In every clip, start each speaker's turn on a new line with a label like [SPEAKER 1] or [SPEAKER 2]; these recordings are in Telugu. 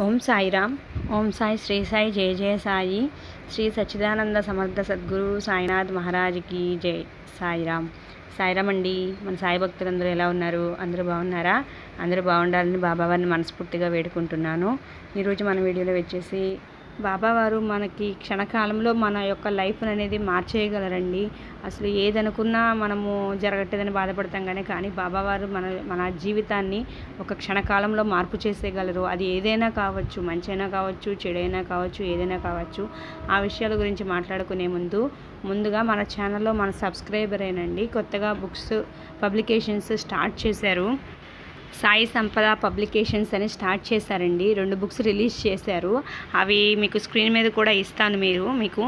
[SPEAKER 1] ఓం సాయిరామ్. ఓం సాయి శ్రీ సాయి జయ జయ సాయి. శ్రీ సచ్చిదానంద సమర్థ సద్గురు సాయినాథ్ మహారాజ్కి జై సాయిరామ్. సాయిరామ్ అండి మన సాయి భక్తులందరూ ఎలా ఉన్నారు? అందరూ బాగున్నారా? అందరూ బాగుండాలని బాబావారిని మనస్ఫూర్తిగా వేడుకుంటున్నాను. ఈరోజు మన వీడియోలో వచ్చేసి బాబావారు మనకి క్షణకాలంలో మన యొక్క లైఫ్ అనేది మార్చేయగలరండి. అసలు ఏదనుకున్నా మనము జరగట్లేదని బాధపడతాం కానీ కానీ బాబావారు మన మన జీవితాన్ని ఒక క్షణకాలంలో మార్పు చేసేయగలరు. అది ఏదైనా కావచ్చు మంచైనా కావచ్చు చెడైనా కావచ్చు ఏదైనా కావచ్చు ఆ విషయాల గురించి మాట్లాడుకునే ముందు ముందుగా మన ఛానల్లో మన సబ్స్క్రైబర్ అయినండి కొత్తగా బుక్స్ పబ్లికేషన్స్ స్టార్ట్ చేశారు. సాయి సంపద పబ్లికేషన్స్ అని స్టార్ట్ చేశారండి. రెండు బుక్స్ రిలీజ్ చేశారు. అవి మీకు స్క్రీన్ మీద కూడా ఇస్తాను మీరు మీకు.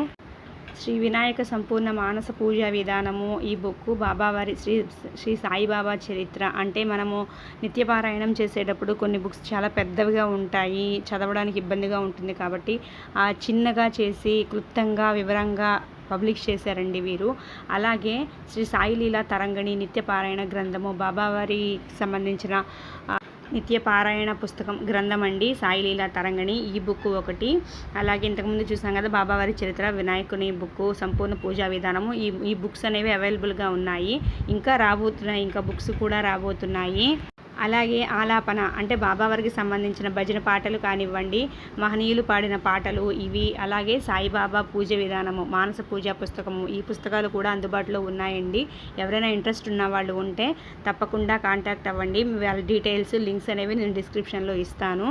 [SPEAKER 1] శ్రీ వినాయక సంపూర్ణ మానస పూజా విధానము ఈ బుక్ బాబావారి శ్రీ శ్రీ సాయిబాబా చరిత్ర. అంటే మనము నిత్యపారాయణం చేసేటప్పుడు కొన్ని బుక్స్ చాలా పెద్దవిగా ఉంటాయి చదవడానికి ఇబ్బందిగా ఉంటుంది కాబట్టి ఆ చిన్నగా చేసి క్లుప్తంగా వివరంగా పబ్లిష్ చేశారండి వీరు. అలాగే శ్రీ సాయిలీలా తరంగణి నిత్యపారాయణ గ్రంథము బాబావారికి సంబంధించిన నిత్యపారాయణ నిత్య పారాయణ పుస్తకం గ్రంథం అండి సాయిలీల తరంగణి ఈ బుక్ ఒకటి. అలాగే ఇంతకుముందు చూసాం కదా బాబావారి చరిత్ర వినాయకుని బుక్ సంపూర్ణ పూజా విధానము. ఈ ఈ బుక్స్ అనేవి అవైలబుల్గా ఉన్నాయి. ఇంకా రాబోతున్నాయి ఇంకా బుక్స్ కూడా రాబోతున్నాయి. అలాగే ఆలాపన అంటే బాబావారికి సంబంధించిన భజన పాటలు కానివ్వండి మహనీయులు పాడిన పాటలు ఇవి. అలాగే సాయిబాబా పూజ విధానము మానస పూజా పుస్తకము ఈ పుస్తకాలు కూడా అందుబాటులో ఉన్నాయండి. ఎవరైనా ఇంట్రెస్ట్ ఉన్న వాళ్ళు ఉంటే తప్పకుండా కాంటాక్ట్ అవ్వండి. వాళ్ళ డీటెయిల్స్ లింక్స్ అనేవి నేను డిస్క్రిప్షన్లో ఇస్తాను.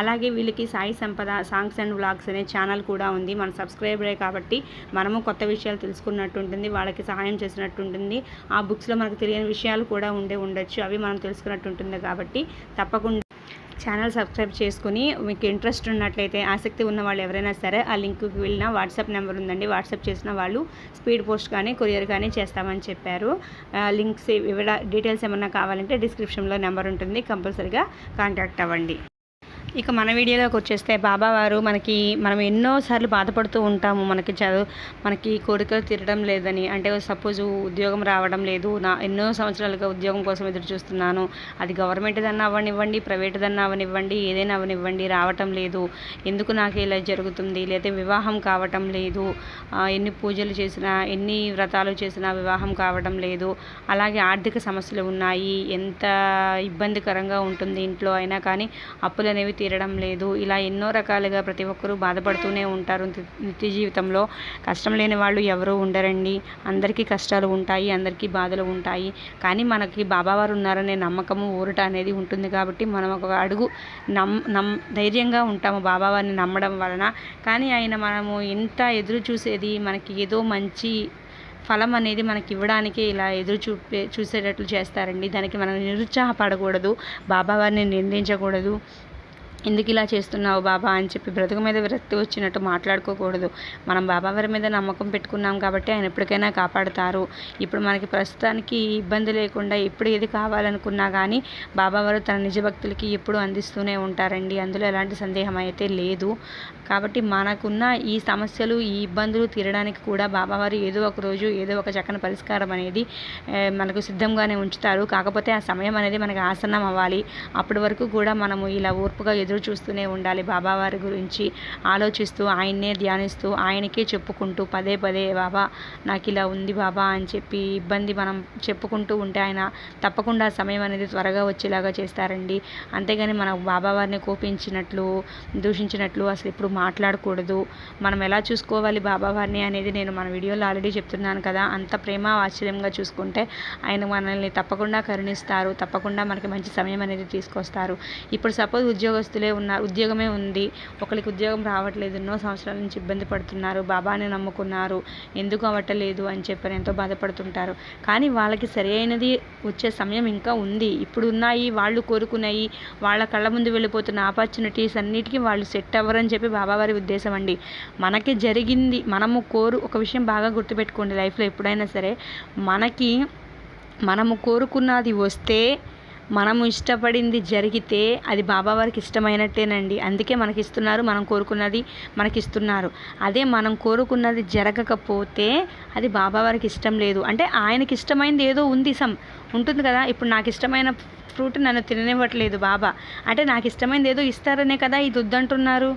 [SPEAKER 1] అలాగే వీళ్ళకి Sai Sampada songs and vlogs అనే ఛానల్ కూడా ఉంది. మన సబ్స్క్రైబరే కాబట్టి మనము కొత్త విషయాలు తెలుసుకున్నట్టు ఉంటుంది వాళ్ళకి సహాయం చేసినట్టు ఉంటుంది. ఆ బుక్స్లో మనకు తెలియని విషయాలు కూడా ఉండే ఉండొచ్చు. అవి మనం తెలుసుకున్నట్టు ఉంటుంది కాబట్టి తప్పకుండా ఛానల్ సబ్స్క్రైబ్ చేసుకుని మీకు ఇంట్రెస్ట్ ఉన్నట్లయితే ఆసక్తి ఉన్న వాళ్ళు ఎవరైనా సరే ఆ లింక్కి వెళ్ళిన వాట్సాప్ నెంబర్ ఉందండి. వాట్సాప్ చేసిన వాళ్ళు స్పీడ్ పోస్ట్ కానీ కొరియర్ కానీ చేస్తామని చెప్పారు. లింక్స్ ఇవిడ డీటెయిల్స్ ఏమన్నా కావాలంటే డిస్క్రిప్షన్లో నెంబర్ ఉంటుంది. కంపల్సరీగా కాంటాక్ట్ అవ్వండి. ఇక మన వీడియోలోకి వచ్చేస్తే బాబావారు మనకి మనం ఎన్నోసార్లు బాధపడుతూ ఉంటాము. మనకి చదువు మనకి కోరికలు తీరడం లేదని. అంటే సపోజ్ ఉద్యోగం రావడం లేదు. నా ఎన్నో సంవత్సరాలుగా ఉద్యోగం కోసం ఎదురు చూస్తున్నాను. అది గవర్నమెంట్దన్నా అవనివ్వండి ప్రైవేట్దన్నా అవనివ్వండి ఏదైనా అవనివ్వండి రావటం లేదు. ఎందుకు నాకు ఇలా జరుగుతుంది? లేదా వివాహం కావటం లేదు. ఎన్ని పూజలు చేసినా ఎన్ని వ్రతాలు చేసినా వివాహం కావడం లేదు. అలాగే ఆర్థిక సమస్యలు ఉన్నాయి. ఎంత ఇబ్బందికరంగా ఉంటుంది ఇంట్లో అయినా కానీ అప్పులు అనేవి తీరడం లేదు. ఇలా ఎన్నో రకాలుగా ప్రతి ఒక్కరూ బాధపడుతూనే ఉంటారు. నిత్య- జీవితంలో కష్టం లేని వాళ్ళు ఎవరూ ఉండరండి. అందరికీ కష్టాలు ఉంటాయి అందరికీ బాధలు ఉంటాయి. కానీ మనకి బాబావారు ఉన్నారనే నమ్మకము ఊరట అనేది ఉంటుంది కాబట్టి మనం ఒక అడుగు నమ్ నమ్ ధైర్యంగా ఉంటాము బాబావారిని నమ్మడం వలన. కానీ ఆయన మనము ఎంత ఎదురు చూసేది మనకి ఏదో మంచి ఫలం అనేది మనకి ఇవ్వడానికి ఇలా ఎదురు చూపే చూసేటట్లు చేస్తారండి. దానికి మనం నిరుత్సాహపడకూడదు బాబావారిని నిందించకూడదు. ఎందుకు ఇలా చేస్తున్నావు బాబా అని చెప్పి బ్రతుకు మీద విరక్తి వచ్చినట్టు మాట్లాడుకోకూడదు. మనం బాబావారి మీద నమ్మకం పెట్టుకున్నాం కాబట్టి ఆయన ఎప్పటికైనా కాపాడుతారు. ఇప్పుడు మనకి ప్రస్తుతానికి ఇబ్బంది లేకుండా ఎప్పుడు ఏది కావాలనుకున్నా కానీ బాబావారు తన నిజ భక్తులకి ఎప్పుడు అందిస్తూనే ఉంటారండి. అందులో ఎలాంటి సందేహం అయితే లేదు. కాబట్టి మనకున్న ఈ సమస్యలు ఈ ఇబ్బందులు తీరడానికి కూడా బాబావారు ఏదో ఒక రోజు ఏదో ఒక చక్కని పరిష్కారం అనేది మనకు సిద్ధంగానే ఉంచుతారు. కాకపోతే ఆ సమయం అనేది మనకు ఆసన్నం అవ్వాలి. అప్పటి వరకు కూడా మనము ఇలా ఓర్పుగా ఎదురు చూస్తూనే ఉండాలి. బాబావారి గురించి ఆలోచిస్తూ ఆయన్నే ధ్యానిస్తూ ఆయనకే చెప్పుకుంటూ పదే పదే బాబా నాకు ఇలా ఉంది బాబా అని చెప్పి ఇబ్బంది మనం చెప్పుకుంటూ ఉంటే ఆయన తప్పకుండా సమయం అనేది త్వరగా వచ్చేలాగా చేస్తారండి. అంతేగాని మన బాబావారిని కోపించినట్లు దూషించినట్లు అసలు ఇప్పుడు మాట్లాడకూడదు. మనం ఎలా చూసుకోవాలి బాబావారిని అనేది నేను మన వీడియోలో ఆల్రెడీ చెప్తున్నాను కదా. అంత ప్రేమ ఆశ్చర్యంగా చూసుకుంటే ఆయన మనల్ని తప్పకుండా కరుణిస్తారు తప్పకుండా మనకి మంచి సమయం అనేది తీసుకొస్తారు. ఇప్పుడు సపోజ్ ఉద్యోగస్తులు ఉన్నారు ఉద్యోగమే ఉంది. ఒకరికి ఉద్యోగం రావట్లేదు ఎన్నో సంవత్సరాల నుంచి ఇబ్బంది పడుతున్నారు. బాబాని నమ్ముకున్నారు. ఎందుకు అవ్వట్లేదు అని చెప్పని ఎంతో బాధపడుతుంటారు. కానీ వాళ్ళకి సరైనది వచ్చే సమయం ఇంకా ఉంది. ఇప్పుడు ఉన్నాయి వాళ్ళు కోరుకున్నాయి. వాళ్ళ కళ్ళ ముందు వెళ్ళిపోతున్న ఆపర్చునిటీస్ అన్నిటికీ వాళ్ళు సెట్ అవ్వరని చెప్పి బాబావారి ఉద్దేశం అండి. మనకి జరిగింది మనము కోరు ఒక విషయం బాగా గుర్తుపెట్టుకోండి లైఫ్లో ఎప్పుడైనా సరే. మనకి మనము కోరుకున్నది వస్తే మనము ఇష్టపడింది జరిగితే అది బాబా వారికి ఇష్టమైనట్టేనండి. అందుకే మనకి ఇస్తున్నారు మనం కోరుకున్నది మనకి ఇస్తున్నారు అదే మనం కోరుకున్నది జరగకపోతే అది బాబా వారికి ఇష్టం లేదు. అంటే ఆయనకి ఇష్టమైనది ఏదో ఉంది సమ్. ఉంటుంది కదా ఇప్పుడు నాకు ఇష్టమైన ఫ్రూట్ నన్ను తిననివ్వట్లేదు బాబా. అంటే నాకు ఇష్టమైనది ఏదో ఇస్తారనే కదా ఇది వద్దంటున్నారు.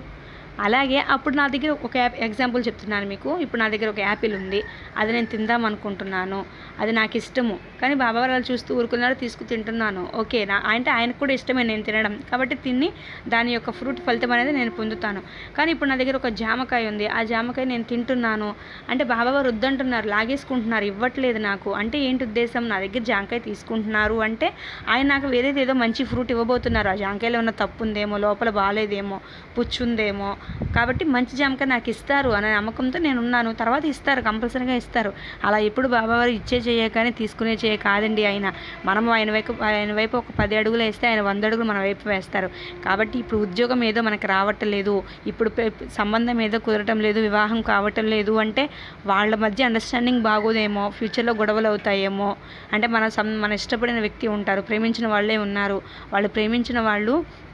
[SPEAKER 1] అలాగే అప్పుడు నా దగ్గర ఒక యాప్ ఎగ్జాంపుల్ చెప్తున్నాను మీకు. ఇప్పుడు నా దగ్గర ఒక యాపిల్ ఉంది. అది నేను తిందాం అనుకుంటున్నాను. అది నాకు ఇష్టము. కానీ బాబా వాళ్ళు చూస్తూ ఊరుకున్నారు తీసుకు తింటున్నాను. ఓకే నా అంటే ఆయనకు కూడా ఇష్టమే నేను తినడం. కాబట్టి తిని దాని యొక్క ఫ్రూట్ ఫలితం అనేది నేను పొందుతాను. కానీ ఇప్పుడు నా దగ్గర ఒక జామకాయ ఉంది. ఆ జామకాయ నేను తింటున్నాను. అంటే బాబావారు వద్దంటున్నారు లాగేసుకుంటున్నారు ఇవ్వట్లేదు నాకు. అంటే ఏంటి ఉద్దేశం? నా దగ్గర జామకాయ తీసుకుంటున్నారు అంటే ఆయన నాకు వేరేది ఏదో మంచి ఫ్రూట్ ఇవ్వబోతున్నారు. ఆ జామకాయలో ఉన్న తప్పు ఉందేమో లోపల బాగాలేదేమో పుచ్చుందేమో కాబట్టి మంచి జామకాయ నాకు ఇస్తారు అనే నమ్మకంతో నేను ఉన్నాను తర్వాత ఇస్తారు కంపల్సరీగా ఇస్తారు. అలా ఎప్పుడు బాబావారు ఇచ్చే చేయ కానీ తీసుకునే చేయ కాదండి ఆయన. మనం ఆయన వైపు ఆయన వైపు ఒక పది అడుగులు వేస్తే ఆయన వంద అడుగులు మన వైపు వేస్తారు. కాబట్టి ఇప్పుడు ఉద్యోగం ఏదో మనకి రావటం లేదు. ఇప్పుడు సంబంధం ఏదో కుదరటం లేదు వివాహం కావటం లేదు అంటే వాళ్ళ మధ్య అండర్స్టాండింగ్ బాగోదేమో ఫ్యూచర్లో గొడవలు అవుతాయేమో. అంటే మన సం మన ఇష్టపడిన వ్యక్తి ఉంటారు ప్రేమించిన వాళ్ళే ఉన్నారు. వాళ్ళు ప్రేమించిన వాళ్ళు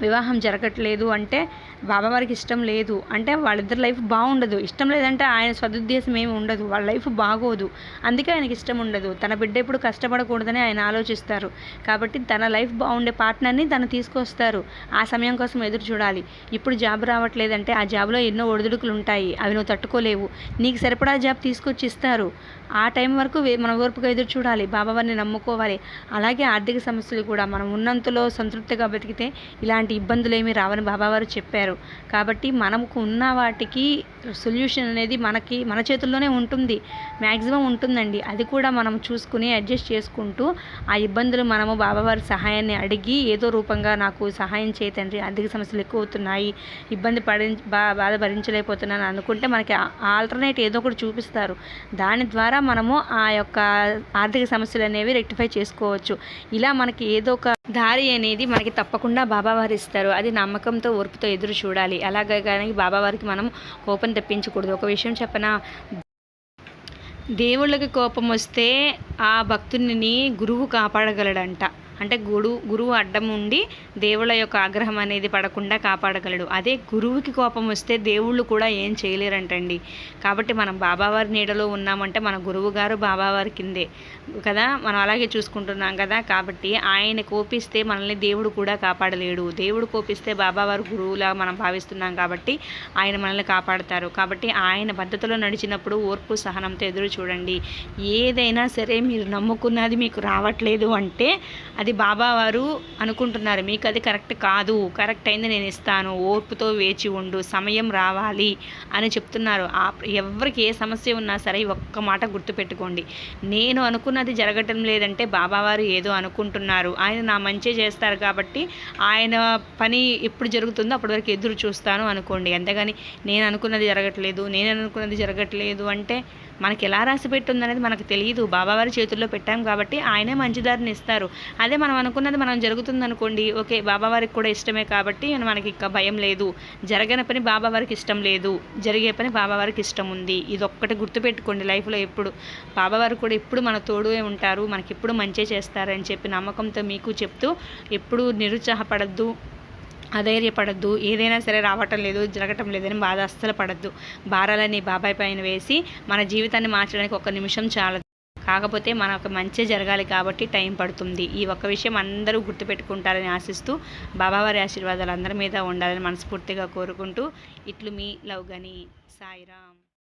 [SPEAKER 1] వివాహం జరగట్లేదు అంటే బాబావారికి ఇష్టం లేదు. అంటే వాళ్ళిద్దరి లైఫ్ బాగుండదు. ఇష్టం లేదంటే ఆయన సదుద్దేశం ఏమి ఉండదు. వాళ్ళ లైఫ్ బాగోదు. అందుకే ఆయనకి ఇష్టం ఉండదు. తన బిడ్డ ఎప్పుడు కష్టపడకూడదని ఆయన ఆలోచిస్తారు. కాబట్టి తన లైఫ్ బాగుండే పార్ట్నర్ని తను తీసుకొస్తారు. ఆ సమయం కోసం ఎదురు చూడాలి. ఇప్పుడు జాబ్ రావట్లేదంటే ఆ జాబ్లో ఎన్నో ఒడిదుడుకులు ఉంటాయి. అవి నువ్వు తట్టుకోలేవు. నీకు సరిపడా జాబ్ తీసుకొచ్చి ఇస్తారు. ఆ టైం వరకు మన ఓర్పుగా ఎదురు చూడాలి. బాబావారిని నమ్ముకోవాలి. అలాగే ఆర్థిక సమస్యలు కూడా మనం ఉన్నంతలో సంతృప్తిగా బతికితే ఇలాంటి ఇబ్బందులు ఏమీ రావని బాబావారు చెప్పారు. కాబట్టి మనకు ఉన్న వాటికి సొల్యూషన్ అనేది మనకి మన చేతుల్లోనే ఉంటుంది. మ్యాక్సిమం ఉంటుందండి. అది కూడా మనం చూసుకుని అడ్జస్ట్ చేసుకుంటూ ఆ ఇబ్బందులు మనము బాబావారి సహాయాన్ని అడిగి ఏదో రూపంగా నాకు సహాయం చేయతండి ఆర్థిక సమస్యలు ఎక్కువ అవుతున్నాయి ఇబ్బంది పడి బా బాధ భరించలేకపోతున్నాను అనుకుంటే మనకి ఆల్టర్నేట్ ఏదో ఒకటి చూపిస్తారు. దాని ద్వారా మనము ఆ యొక్క ఆర్థిక సమస్యలు అనేవి రెక్టిఫై చేసుకోవచ్చు. ఇలా మనకి ఏదో ఒక దారి అనేది మనకి తప్పకుండా బాబావారు ఇస్తారు. అది నమ్మకంతో ఓర్పుతో ఎదురు చూడాలి. అలాగే కానీ బాబావారికి మనం కోపం తెప్పించకూడదు. ఒక విషయం చెప్పనా? దేవుళ్ళకి కోపం వస్తే ఆ భక్తుని గురువు కాపాడగలడంట. అంటే గుడు గురువు అడ్డం ఉండి దేవుళ్ళ యొక్క ఆగ్రహం అనేది పడకుండా కాపాడగలడు. అదే గురువుకి కోపం వస్తే దేవుళ్ళు కూడా ఏం చేయలేరంటండి. కాబట్టి మనం బాబావారి నీడలో ఉన్నామంటే మన గురువు గారు బాబావారి కిందే కదా? మనం అలాగే చూసుకుంటున్నాం కదా? కాబట్టి ఆయన కోపిస్తే మనల్ని దేవుడు కూడా కాపాడలేడు. దేవుడు కోపిస్తే బాబావారు గురువులా మనం భావిస్తున్నాం కాబట్టి ఆయన మనల్ని కాపాడతారు. కాబట్టి ఆయన పద్ధతిలో నడిచినప్పుడు ఓర్పు సహనంతో ఎదురు చూడండి. ఏదైనా సరే మీరు నమ్ముకున్నది మీకు రావట్లేదు అంటే అది బాబావారు అనుకుంటున్నారు మీకు అది కరెక్ట్ కాదు కరెక్ట్ అయింది నేను ఇస్తాను ఓర్పుతో వేచి ఉండు సమయం రావాలి అని చెప్తున్నారు. ఆ ఎవరికి ఏ సమస్య ఉన్నా సరే ఒక్క మాట గుర్తుపెట్టుకోండి. నేను అనుకున్నది జరగటం లేదంటే బాబావారు ఏదో అనుకుంటున్నారు. ఆయన నా మంచి చేస్తారు కాబట్టి ఆయన పని ఎప్పుడు జరుగుతుందో అప్పటి వరకు ఎదురు చూస్తాను అనుకోండి. అంతేగాని నేను అనుకున్నది జరగట్లేదు నేను అనుకున్నది జరగట్లేదు అంటే మనకి ఎలా రాసి పెట్టుంది అనేది మనకు తెలియదు బాబావారి చేతుల్లో పెట్టాం కాబట్టి ఆయనే మంచి దారిని ఇస్తారు. అదే మనం అనుకున్నది మనం జరుగుతుంది అనుకోండి ఓకే బాబావారికి కూడా ఇష్టమే కాబట్టి మనకి ఇంకా భయం లేదు. జరగని పని బాబావారికి ఇష్టం లేదు. జరిగే పని బాబావారికి ఇష్టం ఉంది. ఇది ఒక్కటి గుర్తుపెట్టుకోండి లైఫ్లో ఎప్పుడు. బాబావారు కూడా ఎప్పుడు మన తోడుగా ఉంటారు. మనకి ఎప్పుడు మంచి చేస్తారని చెప్పి నమ్మకంతో మీకు చెప్తూ ఎప్పుడు నిరుత్సాహపడద్దు. అధైర్యపడద్దు. ఏదైనా సరే రావటం లేదు జరగటం లేదని బాధ అస్సలు పడద్దు. భారాలని బాబాయ్ పైన వేసి మన జీవితాన్ని మార్చడానికి ఒక నిమిషం చాలదు. కాకపోతే మనకు మంచి జరగాలి కాబట్టి టైం పడుతుంది. ఈ ఒక్క విషయం అందరూ గుర్తుపెట్టుకుంటారని ఆశిస్తూ బాబావారి ఆశీర్వాదాలు అందరి మీద ఉండాలని మనస్ఫూర్తిగా కోరుకుంటూ ఇట్లు మీ లవ్ గని సాయిరామ్.